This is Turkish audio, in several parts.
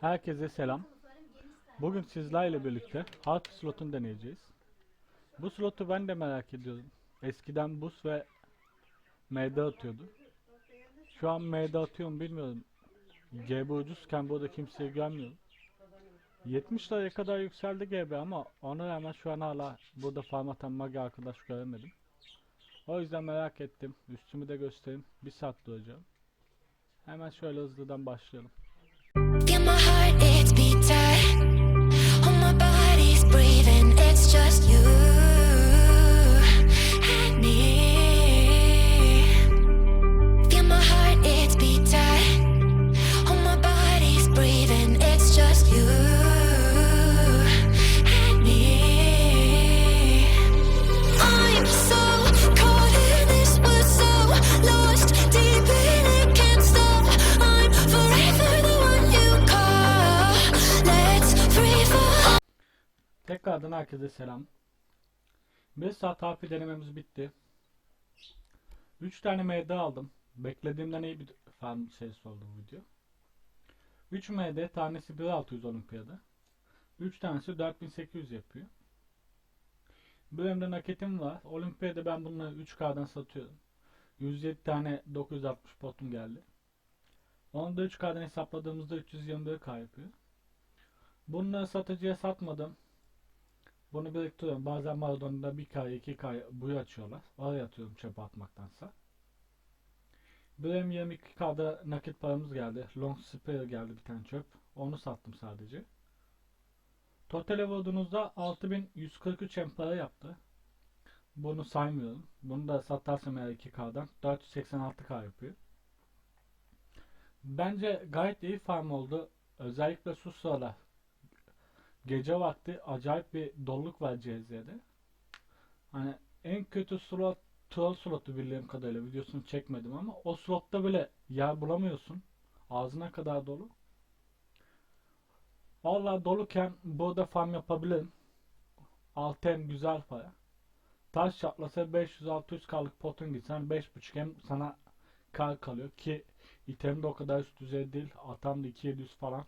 Herkese selam. Bugün sizlerle birlikte Harp slotunu deneyeceğiz. Bu slotu ben de merak ediyorum. Eskiden buz ve MD atıyordu. Şu an MD atıyor mu bilmiyorum. GB ucuzken burada kimseye gelmiyorum. 70 liraya kadar yükseldi GB ama ona rağmen şu an hala burada farm atan magi arkadaş göremedim. O yüzden merak ettim. Üstümü de göstereyim. Bir saat duracağım. Hemen şöyle hızlıdan başlayalım. Tekrardan herkese selam. 5 saat harfi denememiz bitti. 3 tane MD aldım. Beklediğimden iyi bir farm serisi oldu bu video. 3 MD tanesi 1600 olimpiyada. 3 tanesi 4800 yapıyor. Bu elimde naketim var. Olimpiyada ben bunları 3K'dan satıyorum. 107 tane 960 potum geldi. Onu da 3K'dan hesapladığımızda 321K yapıyor. Bunları satıcıya satmadım. Bunu biriktiriyorum. Bazen Maradona'da 1K, 2K buyu açıyorlar. Oraya atıyorum çöpe atmaktansa. Benim 22K'da nakit paramız geldi. Long Spare geldi bir tane çöp. Onu sattım sadece. Totale vurduğunuzda 6143 em para yaptı. Bunu saymıyorum. Bunu da satarsam eğer 2K'dan 486K yapıyor. Bence gayet iyi farm oldu. Özellikle şu sıralar gece vakti acayip bir doluluk var CZ'de. Hani en kötü slot troll slotu bildiğim kadarıyla videosunu çekmedim ama o slotta bile yer bulamıyorsun. Ağzına kadar dolu. Vallahi doluken burada farm yapabilirim. Alten güzel para. Taş çatlasa 500-600 kalık potun gitsen 5.5 hem sana kar kalıyor ki item de o kadar üst düzey değil. Atam da 2700 falan.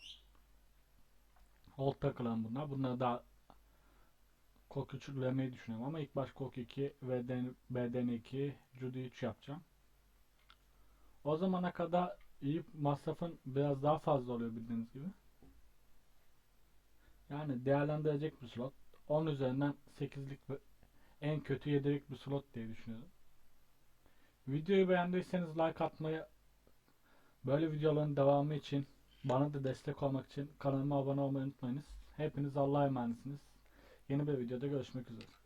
Old takılan bunlar. Bunları daha Kok 3 vermeyi düşünüyorum ama ilk baş Kok 2 ve BDN 2 Judy 3 yapacağım. O zamana kadar iyi masrafın biraz daha fazla oluyor bildiğiniz gibi. Yani değerlendirecek bir slot. 10 üzerinden 8'lik ve en kötü 7'lik bir slot diye düşünüyorum. Videoyu beğendiyseniz like atmayı böyle videoların devamı için bana da destek olmak için kanalıma abone olmayı unutmayınız. Hepiniz Allah'a emanetsiniz. Yeni bir videoda görüşmek üzere.